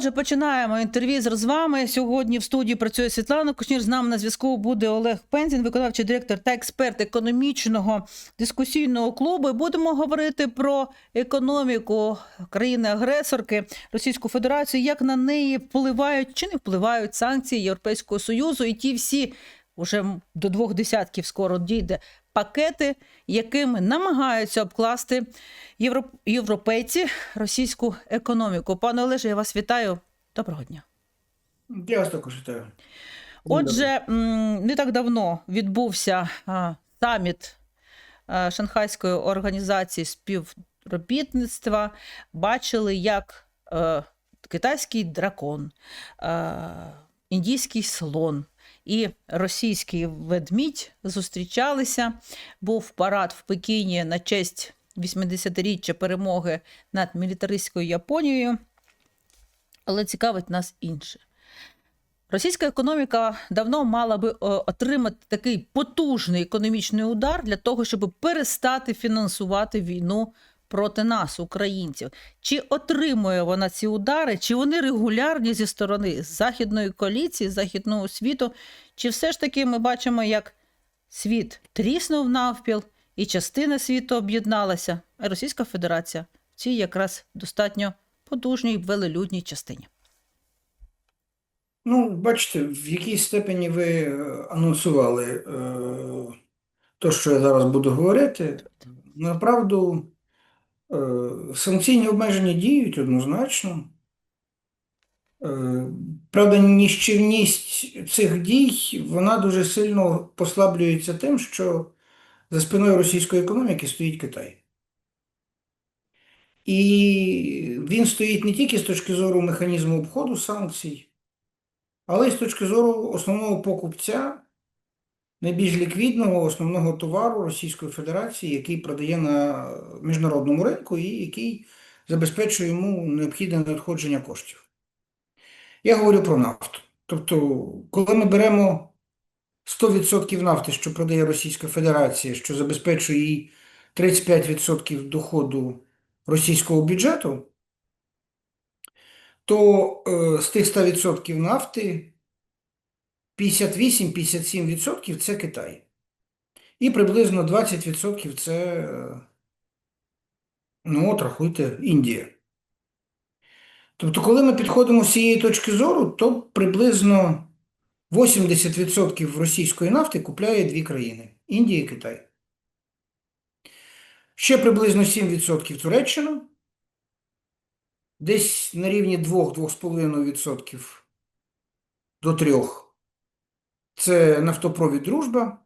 Отже, починаємо інтерв'ю з вами. Сьогодні в студії працює Світлана Кушнір. З нами на зв'язку буде Олег Пензін, виконавчий директор та експерт економічного дискусійного клубу. І будемо говорити про економіку країни-агресорки Російську Федерацію, як на неї впливають чи не впливають санкції Європейського союзу, і ті всі уже до двох десятків скоро дійде пакети, якими намагаються обкласти європ... європейці російську економіку. Пане Олеже, я вас вітаю. Доброго дня. Я вас також вітаю. Отже, не так давно відбувся саміт Шанхайської організації співробітництва. Бачили, як е, китайський дракон, індійський слон і російський ведмідь зустрічалися. Був парад в Пекіні на честь 80-річчя перемоги над мілітаристською Японією. Але цікавить нас інше. Російська економіка давно мала би е, отримати такий потужний економічний удар для того, щоб перестати фінансувати війну проти нас, українців. Чи отримує вона ці удари, чи вони регулярні зі сторони західної коаліції, західного світу, чи все ж таки ми бачимо, як світ тріснув навпіл, і частина світу об'єдналася, а Російська Федерація в цій якраз достатньо потужній велелюдній частині. Ну, бачите, в якій степені ви е, анонсували е, то, що я зараз буду говорити. Направду, е, санкційні обмеження діють однозначно. Е, правда, ніщівність цих дій, вона дуже сильно послаблюється тим, що за спиною російської економіки стоїть Китай. І він стоїть не тільки з точки зору механізму обходу санкцій, але й з точки зору основного покупця, найбільш ліквідного основного товару Російської Федерації, який продає на міжнародному ринку і який забезпечує йому необхідне надходження коштів. Я говорю про нафту. Тобто, коли ми беремо 100% нафти, що продає Російська Федерація, що забезпечує їй 35% доходу російського бюджету, то е, з тих 100% нафти 58-57% це Китай. І приблизно 20% це, е, ну от рахуйте, Індія. Тобто, коли ми підходимо з цієї точки зору, то приблизно 80% російської нафти купляє дві країни Індія і Китай. Ще приблизно 7% Туреччина, десь на рівні 2-2,5% до 3%. Це нафтопровід Дружба,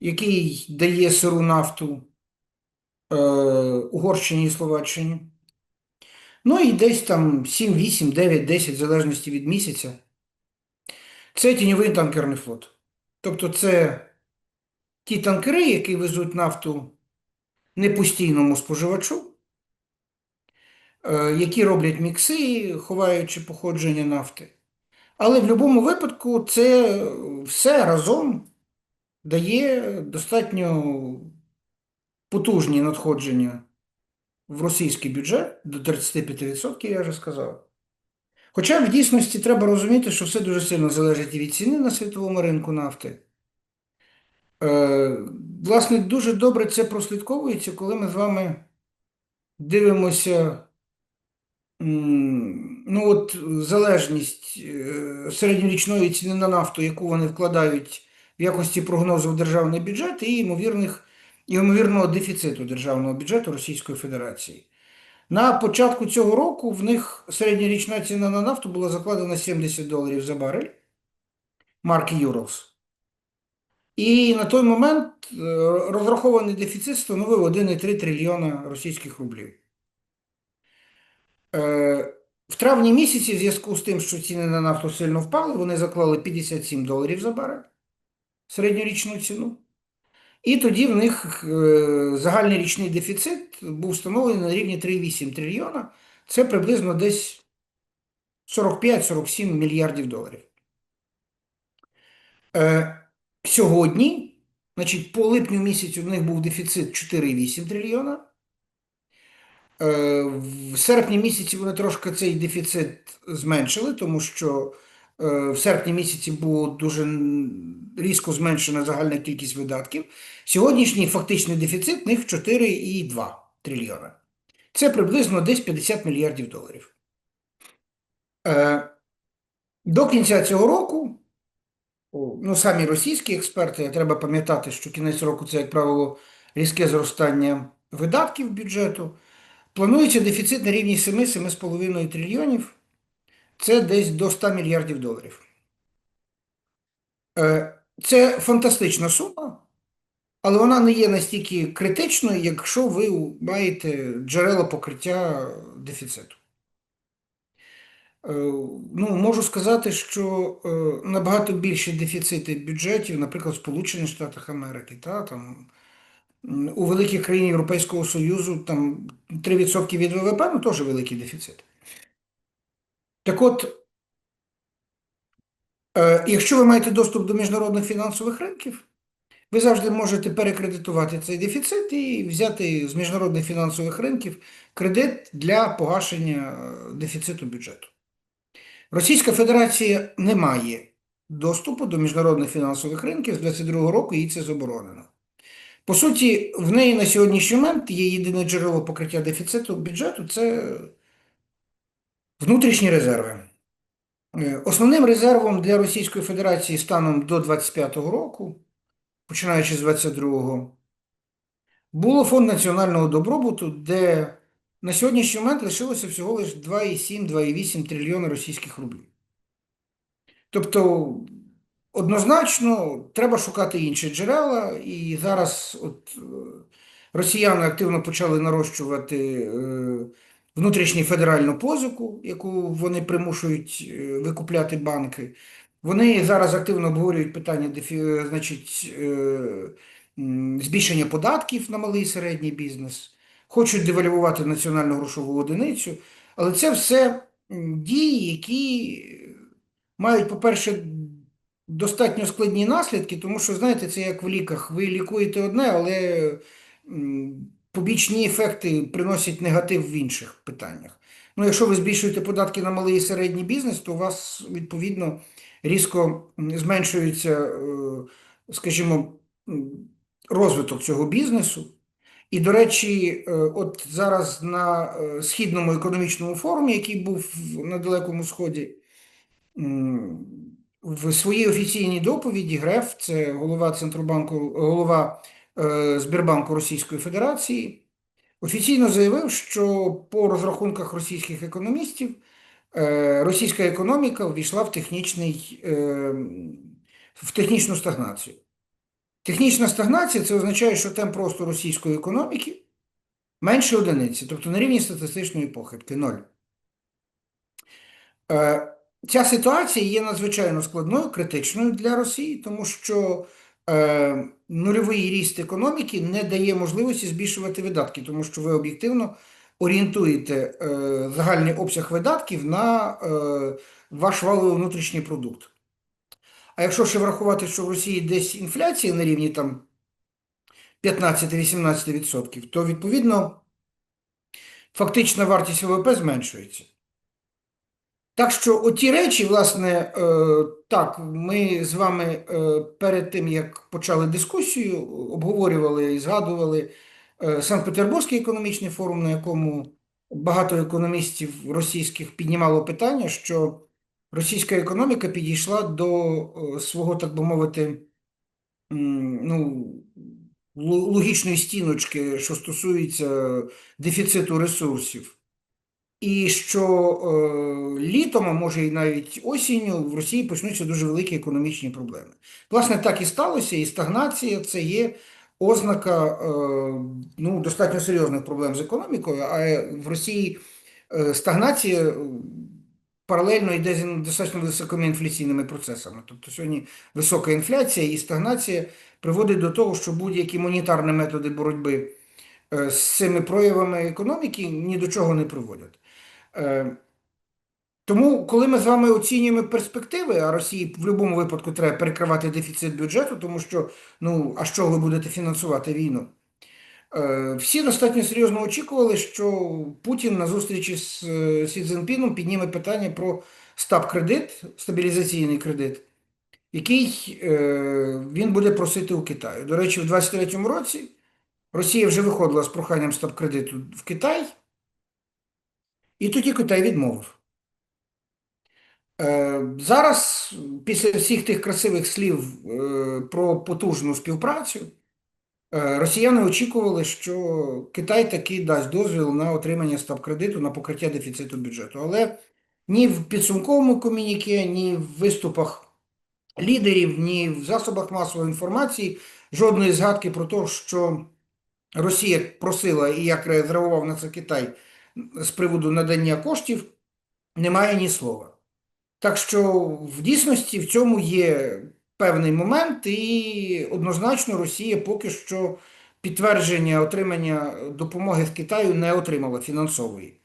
який дає сиру нафту е, Угорщині і Словаччині. Ну і десь там 7, 8, 9, 10, в залежності від місяця. Це тіньовий танкерний флот. Тобто це ті танкери, які везуть нафту не постійному споживачу, е, які роблять мікси, ховаючи походження нафти. Але в будь-якому випадку це все разом дає достатньо потужні надходження в російський бюджет до 35%, я вже сказав. Хоча в дійсності треба розуміти, що все дуже сильно залежить і від ціни на світовому ринку нафти. Е, власне, дуже добре це прослідковується, коли ми з вами дивимося ну от, залежність е, середньорічної ціни на нафту, яку вони вкладають в якості прогнозу в державний бюджет, і ймовірних, ймовірного дефіциту державного бюджету Російської Федерації. На початку цього року в них середньорічна ціна на нафту була закладена 70 доларів за барель марки Urals. І на той момент е, розрахований дефіцит становив 1,3 трильйона російських рублів. Е, В травні місяці, в зв'язку з тим, що ціни на нафту сильно впали, вони заклали 57 доларів за барель середньорічну ціну. І тоді в них е, загальний річний дефіцит був встановлений на рівні 3,8 трильйона. Це приблизно десь 45-47 мільярдів доларів. Е, Сьогодні, значить, по липню місяцю в них був дефіцит 4,8 трильйона. Е, В серпні місяці вони трошки цей дефіцит зменшили, тому що в серпні місяці було дуже різко зменшена загальна кількість видатків. Сьогоднішній фактичний дефіцит в них 4,2 трильйона. Це приблизно десь 50 мільярдів доларів. Е, До кінця цього року, ну самі російські експерти, треба пам'ятати, що кінець року це, як правило, різке зростання видатків бюджету. Планується дефіцит на рівні 7-7,5 трильйонів. Це десь до 100 мільярдів доларів. Е, Це фантастична сума, але вона не є настільки критичною, якщо ви маєте джерела покриття дефіциту. Е, Ну, можу сказати, що е, набагато більші дефіцити бюджетів, наприклад, в Сполучених Штатах Америки, та, там, у великих країн Європейського Союзу там 3% від ВВП, ну теж великий дефіцит. Так от, е, якщо ви маєте доступ до міжнародних фінансових ринків, ви завжди можете перекредитувати цей дефіцит і взяти з міжнародних фінансових ринків кредит для погашення е, дефіциту бюджету. Російська Федерація не має доступу до міжнародних фінансових ринків з 2022 року, їй це заборонено. По суті, в неї на сьогоднішній момент є єдине джерело покриття дефіциту бюджету це внутрішні резерви. Е, Основним резервом для Російської Федерації станом до 2025 року, починаючи з 2022, було фонд національного добробуту, де на сьогоднішній момент лишилося всього лише 2,7-2,8 трильйона російських рублів. Тобто, однозначно, треба шукати інші джерела, і зараз от, е, росіяни активно почали нарощувати е, внутрішню федеральну позику, яку вони примушують е, викупляти банки. Вони зараз активно обговорюють питання значить, е, збільшення податків на малий і середній бізнес, хочуть девальвувати національну грошову одиницю, але це все дії, які мають, по-перше, достатньо складні наслідки, тому що, знаєте, це як в ліках. Ви лікуєте одне, але побічні ефекти приносять негатив в інших питаннях. Ну, якщо ви збільшуєте податки на малий і середній бізнес, то у вас, відповідно, різко зменшується, е, скажімо, розвиток цього бізнесу. І, до речі, е, от зараз на е, Східному економічному форумі, який був на Далекому Сході, в своїй офіційній доповіді Греф, це голова Центробанку, голова Збірбанку Російської Федерації, офіційно заявив, що по розрахунках російських економістів е, російська економіка ввійшла в технічний, е, в технічну стагнацію. Технічна стагнація це означає, що темп росту російської економіки менше одиниці, тобто на рівні статистичної похибки ноль. Е, Ця ситуація є надзвичайно складною, критичною для Росії, тому що е, нульовий ріст економіки не дає можливості збільшувати видатки, тому що ви об'єктивно орієнтуєте е, загальний обсяг видатків на е, ваш валовий внутрішній продукт. А якщо ще врахувати, що в Росії десь інфляція на рівні там 15-18%, то відповідно фактична вартість ВВП зменшується. Так що оті речі, власне, е, так, ми з вами е, перед тим, як почали дискусію, обговорювали і згадували е, Санкт-Петербурзький економічний форум, на якому багато економістів російських піднімало питання, що російська економіка підійшла до свого, так би мовити, ну, логічної стіночки, що стосується дефіциту ресурсів. І що е, літом, а може і навіть осінню, в Росії почнуться дуже великі економічні проблеми. Власне, так і сталося, і стагнація це є ознака е, ну, достатньо серйозних проблем з економікою, а в Росії е, стагнація е, паралельно йде з достатньо високими інфляційними процесами. Тобто сьогодні висока інфляція і стагнація приводить до того, що будь-які монетарні методи боротьби з цими проявами економіки ні до чого не приводять. Е, Тому, коли ми з вами оцінюємо перспективи, а Росії в будь-якому випадку треба перекривати дефіцит бюджету, тому що, ну, а що ви будете фінансувати війну? Е, Всі достатньо серйозно очікували, що Путін на зустрічі з е, Сі Цзіньпіном підніме питання про стаб-кредит, стабілізаційний кредит, який е, він буде просити у Китаю. До речі, в 2023 році Росія вже виходила з проханням стаб-кредиту в Китай, і тоді Китай відмовив. Е, Зараз, після всіх тих красивих слів е, про потужну співпрацю, е, росіяни очікували, що Китай таки дасть дозвіл на отримання стаб-кредиту на покриття дефіциту бюджету. Але ні в підсумковому комюніке, ні в виступах лідерів, ні в засобах масової інформації жодної згадки про те, що Росія просила і як реагував на це Китай з приводу надання коштів, немає ні слова. Так що в дійсності в цьому є певний момент, і однозначно Росія поки що підтвердження отримання допомоги в Китаю не отримала фінансової.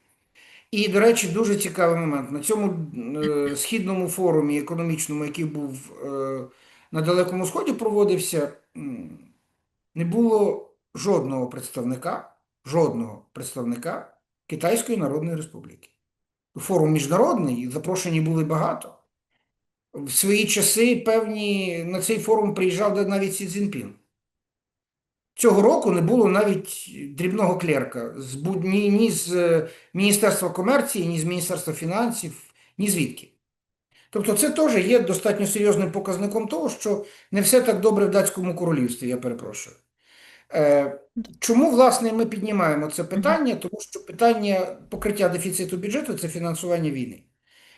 І, до речі, дуже цікавий момент. На цьому е, східному форумі економічному, який був е, на Далекому Сході, проводився, не було жодного представника, жодного представника Китайської Народної Республіки. Форум міжнародний, запрошені були багато. В свої часи певні на цей форум приїжджав навіть Сі Цзіньпін. Цього року не було навіть дрібного клерка з, ні, ні з е, Міністерства комерції, ні з Міністерства фінансів, ні звідки. Тобто це теж є достатньо серйозним показником того, що не все так добре в датському королівстві, я перепрошую. Е, чому, власне, ми піднімаємо це питання? Тому що питання покриття дефіциту бюджету це фінансування війни.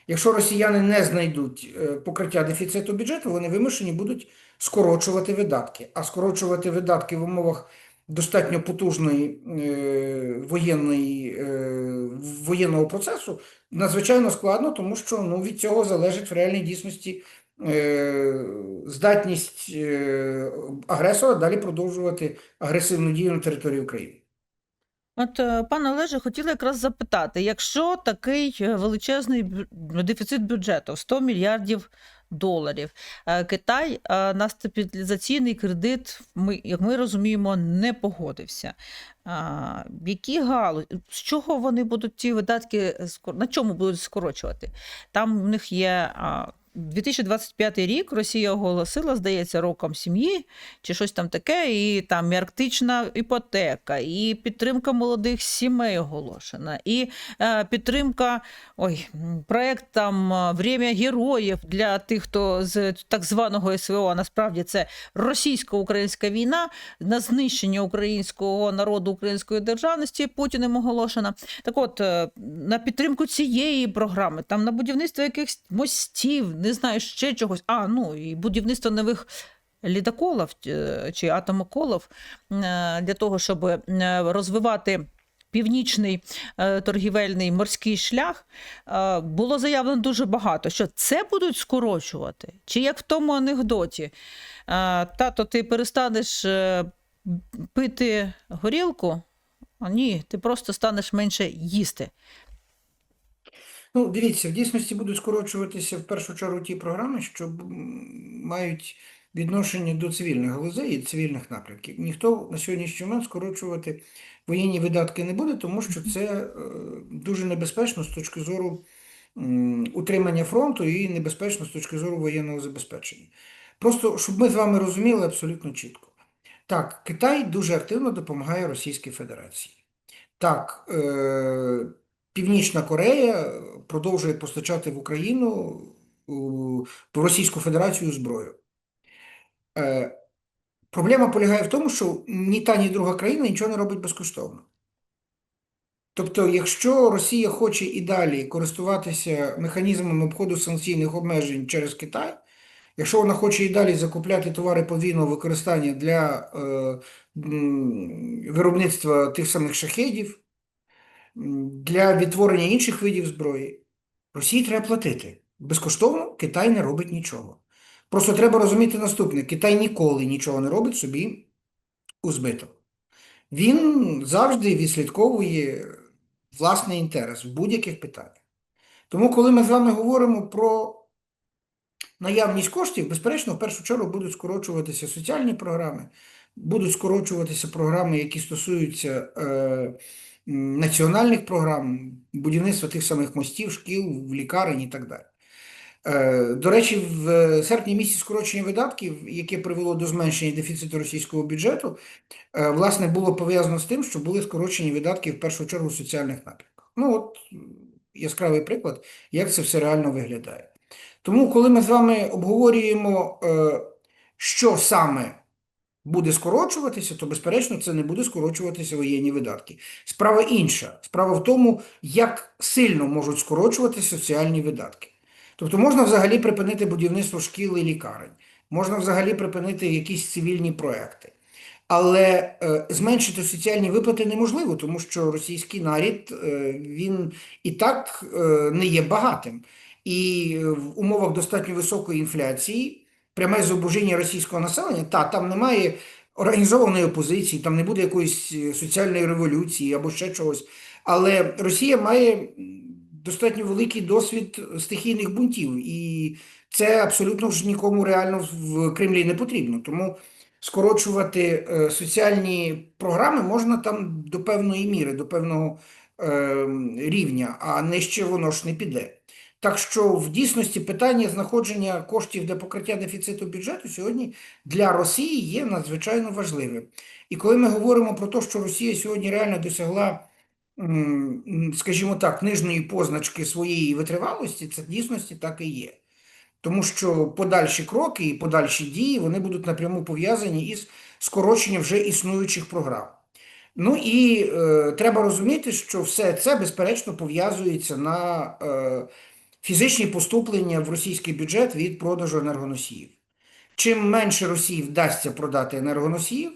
Якщо росіяни не знайдуть е, покриття дефіциту бюджету, вони вимушені будуть скорочувати видатки. А скорочувати видатки в умовах достатньо потужної е, воєнної, е, воєнного процесу надзвичайно складно, тому що ну, від цього залежить в реальній дійсності здатність е, агресора далі продовжувати агресивну дію на території України. От, е, пане Олеже, хотіла якраз запитати, якщо такий е, величезний дефіцит бюджету 100 мільярдів доларів, е, Китай е, на стабілізаційний кредит, ми, як ми розуміємо, не погодився. Які галузі, з чого вони будуть ті видатки, на чому будуть скорочувати? Там в них є 2025 рік Росія оголосила, здається, роком сім'ї чи щось там таке, і там і арктична іпотека, і підтримка молодих сімей оголошена, і е, підтримка, ой, проект там е, Время героїв для тих, хто з так званого СВО, а насправді це російсько-українська війна на знищення українського народу, української державності Путіним оголошена. Так от, е, на підтримку цієї програми, там на будівництво якихось мостів, не знаю, ще чогось. А, ну і будівництво нових лідоколів е, чи атомоколів е, для того, щоб е, розвивати. Північний торгівельний морський шлях було заявлено дуже багато, що це будуть скорочувати. Чи як в тому анекдоті, тато, ти перестанеш пити горілку? Ні, ти просто станеш менше їсти. Ну, дивіться, в дійсності будуть скорочуватися в першу чергу ті програми, що мають відношення до цивільних галузей і цивільних напрямків. Ніхто на сьогоднішній момент скорочувати воєнні видатки не буде, тому що це е, дуже небезпечно з точки зору утримання фронту і небезпечно з точки зору воєнного забезпечення. Просто щоб ми з вами розуміли абсолютно чітко. Так, Китай дуже активно допомагає Російській Федерації. Так, е, Північна Корея продовжує постачати в Україну в Російську Федерацію зброю. Е, Проблема полягає в тому, що ні та, ні друга країна нічого не робить безкоштовно. Тобто, якщо Росія хоче і далі користуватися механізмами обходу санкційних обмежень через Китай, якщо вона хоче і далі закупляти товари подвійного використання для е, виробництва тих самих шахедів, для відтворення інших видів зброї, Росії треба платити. Безкоштовно Китай не робить нічого. Просто треба розуміти наступне: Китай ніколи нічого не робить собі у збиток. Він завжди відслідковує власний інтерес в будь-яких питаннях. Тому, коли ми з вами говоримо про наявність коштів, безперечно, в першу чергу будуть скорочуватися соціальні програми, будуть скорочуватися програми, які стосуються е, національних програм, будівництва тих самих мостів, шкіл, лікарень і так далі. Е, До речі, в серпні місяці скорочення видатків, яке привело до зменшення дефіциту російського бюджету, е, власне, було пов'язано з тим, що були скорочені видатки в першу чергу соціальних напрямках. Ну, от яскравий приклад, як це все реально виглядає. Тому, коли ми з вами обговорюємо, е, що саме буде скорочуватися, то, безперечно, це не буде скорочуватися воєнні видатки. Справа інша. Справа в тому, як сильно можуть скорочуватися соціальні видатки. Тобто можна взагалі припинити будівництво шкіл і лікарень, можна взагалі припинити якісь цивільні проекти. Але е, зменшити соціальні виплати неможливо, тому що російський нарід е, він і так е, не є багатим. І е, в умовах достатньо високої інфляції, пряме зубожіння російського населення, та там немає організованої опозиції, там не буде якоїсь е, соціальної революції або ще чогось. Але Росія має достатньо великий досвід стихійних бунтів, і це абсолютно ж нікому реально в Кремлі не потрібно. Тому скорочувати е, соціальні програми можна там до певної міри, до певного е, рівня, а нижче воно ж не піде. Так що в дійсності питання знаходження коштів для покриття дефіциту бюджету сьогодні для Росії є надзвичайно важливим. І коли ми говоримо про те, що Росія сьогодні реально досягла, скажімо так, нижньої позначки своєї витривалості, це в дійсності так і є. Тому що подальші кроки і подальші дії вони будуть напряму пов'язані із скороченням вже існуючих програм. Ну і е, треба розуміти, що все це безперечно пов'язується на е, фізичні поступлення в російський бюджет від продажу енергоносіїв. Чим менше Росії вдасться продати енергоносіїв,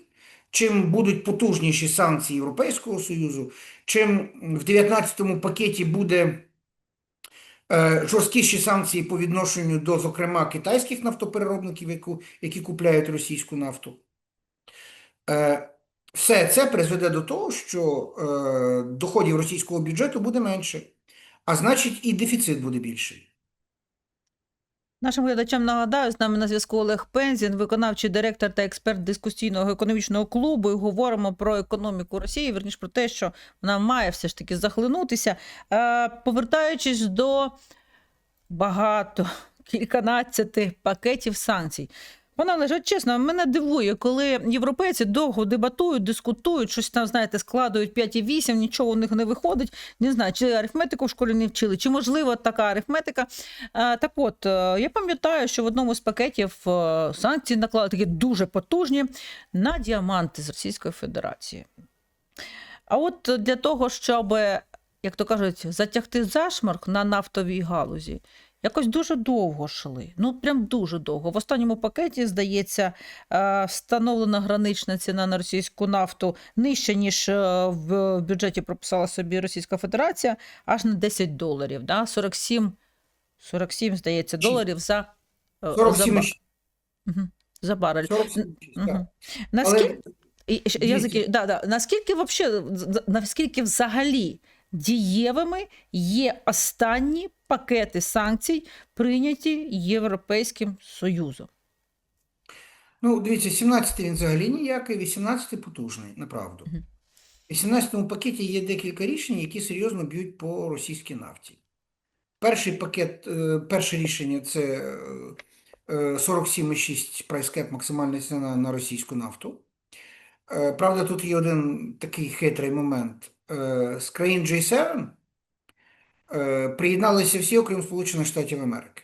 чим будуть потужніші санкції Європейського Союзу, чим в 19-му пакеті буде е, жорсткіші санкції по відношенню до, зокрема, китайських нафтопереробників, яку, які купляють російську нафту. Е, все це призведе до того, що е, доходів російського бюджету буде менше, а значить і дефіцит буде більший. Нашим глядачам нагадаю, з нами на зв'язку Олег Пензін, виконавчий директор та експерт дискусійного економічного клубу. І говоримо про економіку Росії, верніш про те, що вона має все ж таки захлинутися. Е, повертаючись до багато кільканадцяти пакетів санкцій. Пане Олеже, чесно, мене дивує, коли європейці довго дебатують, дискутують, щось там, знаєте, складують 5 і 8, нічого у них не виходить. Не знаю, чи арифметику в школі не вчили, чи можливо така арифметика. Так от, е, я пам'ятаю, що в одному з пакетів е, санкції наклали такі дуже потужні на діаманти з Російської Федерації. А от для того, щоб, як то кажуть, затягти зашмарк на нафтовій галузі, якось дуже довго йшли. Ну, прям дуже довго. В останньому пакеті, здається, е, встановлена гранична ціна на російську нафту нижче, ніж е, в бюджеті прописала собі Російська Федерація, аж на 10 доларів. Да? 47, 47 здається, доларів за, е, за, 47, за барель. 47, Мгм. так. Наскільки, Але я Дивіться. да, да. Наскільки, вообще, наскільки взагалі дієвими є останні пакети санкцій, прийняті Європейським Союзом? Ну, дивіться, 17-й він взагалі ніякий, 18-й потужний, направду. В 18-му пакеті є декілька рішень, які серйозно б'ють по російській нафті. Перший пакет, е, перше рішення це е, е, 47,6 прайскеп, максимальна ціна на російську нафту. Е, Правда, тут є один такий хитрий момент. Е, З країн G7 е, приєдналися всі, окрім Сполучених Штатів Америки.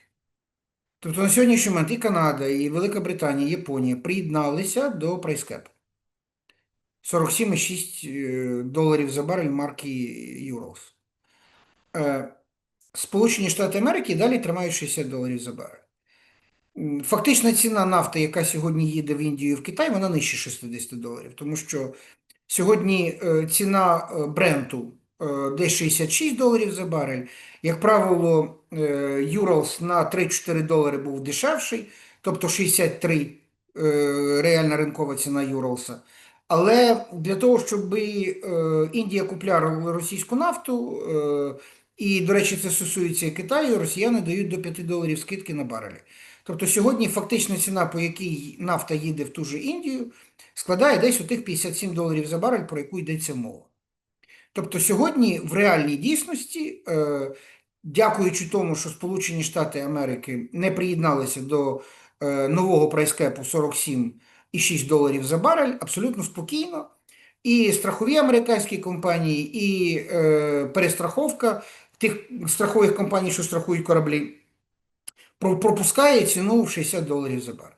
Тобто на сьогоднішній момент і Канада, і Велика Британія, і Японія приєдналися до прайскепу. 47,6 е, доларів за барель марки. Е, Сполучені Штати Америки далі тримають 60 доларів за барель. Фактична ціна нафти, яка сьогодні їде в Індію і в Китай, вона нижче 60 доларів, тому що сьогодні е, ціна е, бренту е, десь 66 доларів за барель. Як правило, Юралс на 3-4 долари був дешевший, тобто 63 е, реальна ринкова ціна Юралса. Але для того, щоб Індія купляла російську нафту, І, до речі, це стосується Китаю. Росіяни дають до 5 доларів скидки на барелі. Тобто сьогодні фактична ціна, по якій нафта їде в ту же Індію, складає десь у тих 57 доларів за барель, про яку йдеться мова. Тобто сьогодні в реальній дійсності, е, дякуючи тому, що Сполучені Штати Америки не приєдналися до е, нового прайскепу 47,6 доларів за барель, абсолютно спокійно. І страхові американські компанії, і е, перестраховка тих страхових компаній, що страхують кораблі, пропускає ціну в 60 доларів за барель.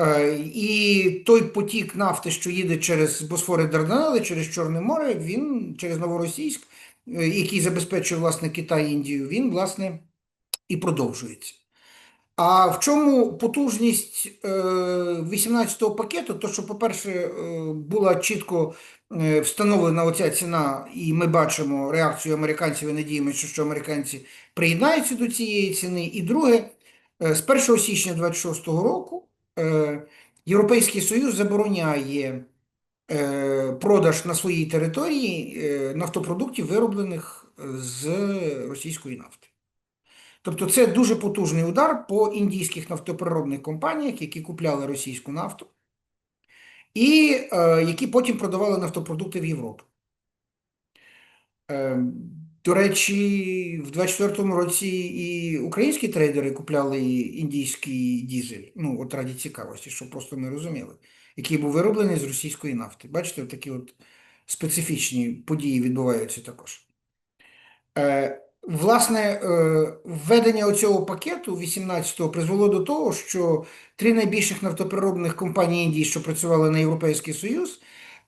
Е, І той потік нафти, що їде через Босфори Дарданели, через Чорне море, він через Новоросійськ, е, який забезпечує власне Китай і Індію, він власне і продовжується. А в чому потужність е, 18-го пакету? То, що, по-перше, е, була чітко е, встановлена оця ціна, і ми бачимо реакцію американців і надіємося, що американці приєднаються до цієї ціни. І друге, е, з 1 січня 26-го року е, Європейський Союз забороняє е, продаж на своїй території е, нафтопродуктів, вироблених з російської нафти. Тобто це дуже потужний удар по індійських нафтопереробних компаніях, які купляли російську нафту, і е, які потім продавали нафтопродукти в Європу. Е, до речі, в 24-му році і українські трейдери купляли індійський дізель. Ну, от раді цікавості, щоб просто ми розуміли, який був вироблений з російської нафти. Бачите, такі от специфічні події відбуваються також. Е, Власне, е, введення оцього пакету 18-го призвело до того, що три найбільших нафтопереробних компанії Індії, що працювали на Європейський Союз,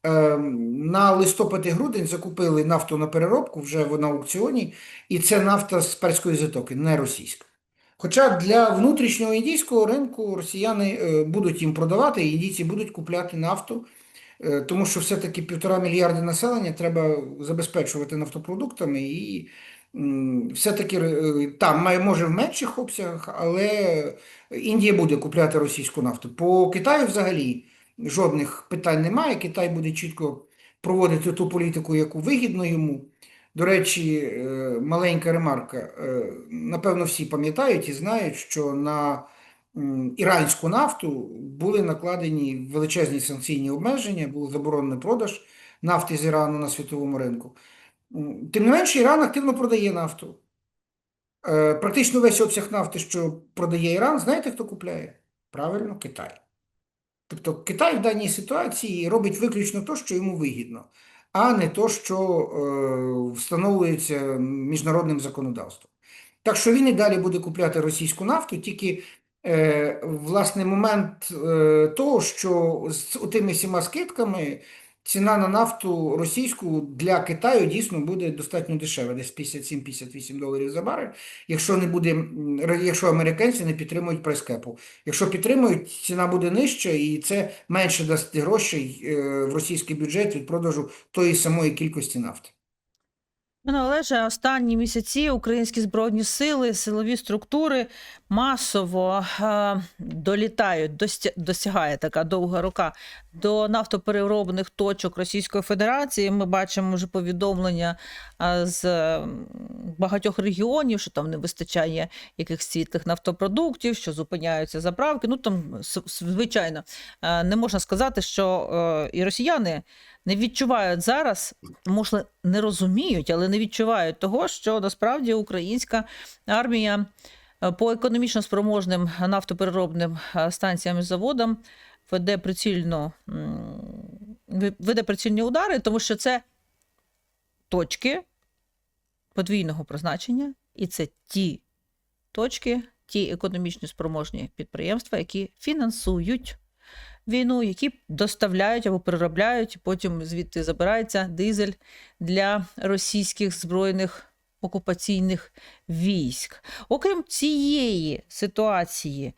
е, на листопад і грудень закупили нафту на переробку вже на аукціоні, і це нафта з перської затоки, не російська. Хоча для внутрішнього індійського ринку росіяни е, будуть їм продавати, і індійці будуть купляти нафту, тому що все-таки півтора мільярди населення треба забезпечувати нафтопродуктами і все-таки е, там може в менших обсягах, але Індія буде купляти російську нафту. По Китаю взагалі жодних питань немає. Китай буде чітко проводити ту політику, яку вигідно йому. До речі, е, маленька ремарка. Е, Напевно, всі пам'ятають і знають, що на іранську нафту були накладені величезні санкційні обмеження, був заборонений продаж нафти з Ірану на світовому ринку. Тим не менше, Іран активно продає нафту. Е, Практично весь обсяг нафти, що продає Іран, знаєте, хто купляє? Правильно, Китай. Тобто Китай в даній ситуації робить виключно те, що йому вигідно, а не те, що е, встановлюється міжнародним законодавством. Так що він і далі буде купляти російську нафту, тільки е, власне момент того, що з тими всіма скидками ціна на нафту російську для Китаю дійсно буде достатньо дешева, десь 57-58 доларів за барель, якщо не буде, якщо американці не підтримують прайскепу. Якщо підтримують, ціна буде нижча, і це менше дасть грошей е, в російський бюджет від продажу тої самої кількості нафти. Пане Олеже, останні місяці українські збройні сили, силові структури масово е, долітають, достя- досягає така довга рука до нафтопереробних точок Російської Федерації. Ми бачимо вже повідомлення з багатьох регіонів, що там не вистачає якихось світлих нафтопродуктів, що зупиняються заправки. Ну там звичайно не можна сказати, що е, і росіяни не відчувають зараз, може, не розуміють, але не відчувають того, що насправді українська армія е, по економічно спроможним нафтопереробним е, станціям і заводам веде прицільно веде прицільні удари, тому що це точки подвійного призначення, і це ті точки, ті економічно спроможні підприємства, які фінансують війну, які доставляють або переробляють, потім звідти забирається дизель для російських збройних окупаційних військ. Окрім цієї ситуації,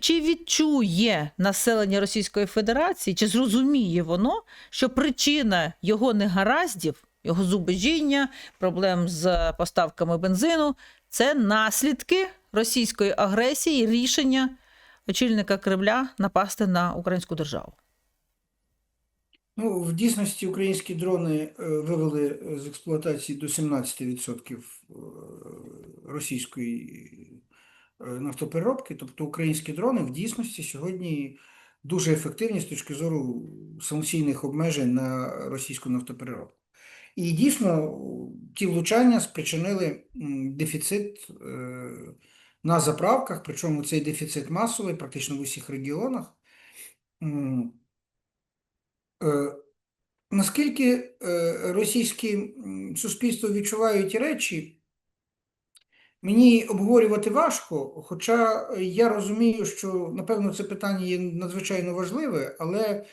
чи відчує населення Російської Федерації, чи зрозуміє воно, що причина його негараздів, його зубожіння, проблем з поставками бензину це наслідки російської агресії, рішення очільника Кремля напасти на українську державу. Ну, в дійсності українські дрони е, вивели з експлуатації до 17% е, російської е, нафтопереробки. Тобто українські дрони в дійсності сьогодні дуже ефективні з точки зору санкційних обмежень на російську нафтопереробку. І дійсно ті влучання спричинили дефіцит на заправках, причому цей дефіцит масовий, практично в усіх регіонах. Е, Наскільки е, російське суспільство відчуває ті речі, мені обговорювати важко, хоча я розумію, що, напевно, це питання є надзвичайно важливе, але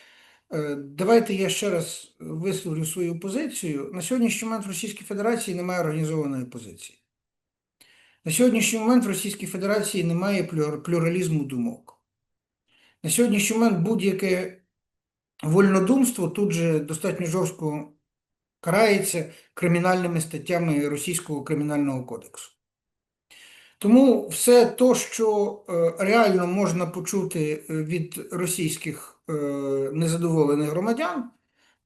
е, давайте я ще раз висловлю свою позицію. На сьогоднішній момент в Російській Федерації немає організованої позиції. На сьогоднішній момент в Російській Федерації немає плюр- плюралізму думок. На сьогоднішній момент будь-яке вольнодумство тут же достатньо жорстко карається кримінальними статтями Російського кримінального кодексу. Тому все то, що е, реально можна почути е, від російських е, незадоволених громадян,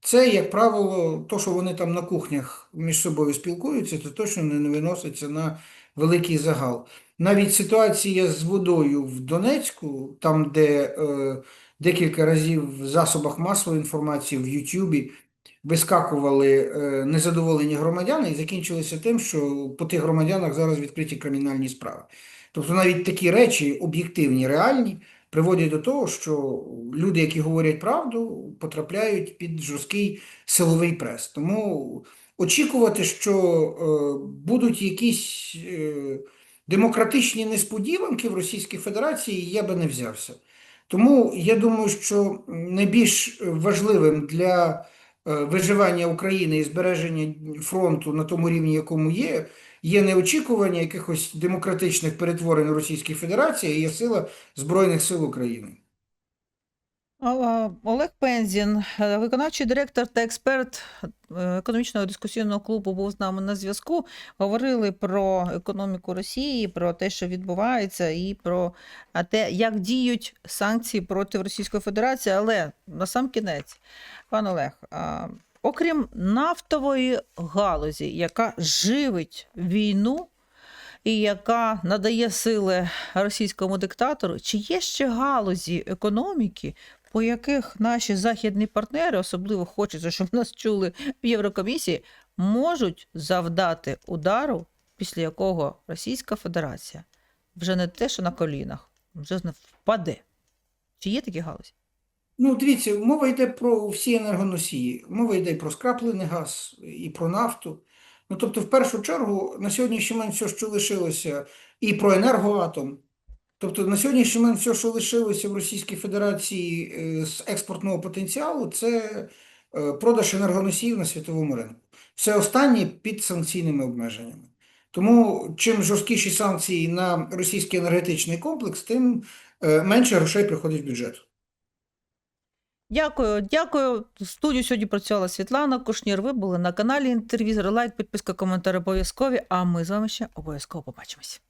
це, як правило, то, що вони там на кухнях між собою спілкуються, це точно не виноситься на великий загал. Навіть ситуація з водою в Донецьку, там, де е, декілька разів в засобах масової інформації в Ютубі вискакували е, незадоволені громадяни і закінчилося тим, що по тих громадянах зараз відкриті кримінальні справи. Тобто навіть такі речі, об'єктивні, реальні, приводять до того, що люди, які говорять правду, потрапляють під жорсткий силовий прес. Тому очікувати, що е, будуть якісь е, демократичні несподіванки в Російській Федерації, я би не взявся. Тому я думаю, що найбільш важливим для е, виживання України і збереження фронту на тому рівні, якому є, є не очікування якихось демократичних перетворень у Російській Федерації, а є сила Збройних сил України. Олег Пензін, виконавчий директор та експерт е, економічного дискусійного клубу, був з нами на зв'язку. Говорили про економіку Росії, про те, що відбувається, і про те, як діють санкції проти Російської Федерації. Але на сам кінець, пан Олег, окрім нафтової галузі, яка живить війну. І яка надає сили російському диктатору, чи є ще галузі економіки, по яких наші західні партнери, особливо хочеться, щоб нас чули в Єврокомісії, можуть завдати удару, після якого Російська Федерація вже не те, що на колінах, вже впаде. Чи є такі галузі? Ну, дивіться, мова йде про всі енергоносії. Мова йде і про скраплений газ, і про нафту. Ну, тобто, в першу чергу, на сьогоднішній момент все, що лишилося, і про енергоатом. Тобто, на сьогоднішній момент все, що лишилося в Російській Федерації е, з експортного потенціалу, це е, продаж енергоносіїв на світовому ринку. Все останнє під санкційними обмеженнями. Тому чим жорсткіші санкції на російський енергетичний комплекс, тим е, менше грошей приходить в бюджет. Дякую, дякую. В студію сьогодні працювала Світлана Кушнір. Ви були на каналі інтервізор. Лайк, підписка, коментар обов'язкові. А ми з вами ще обов'язково побачимось.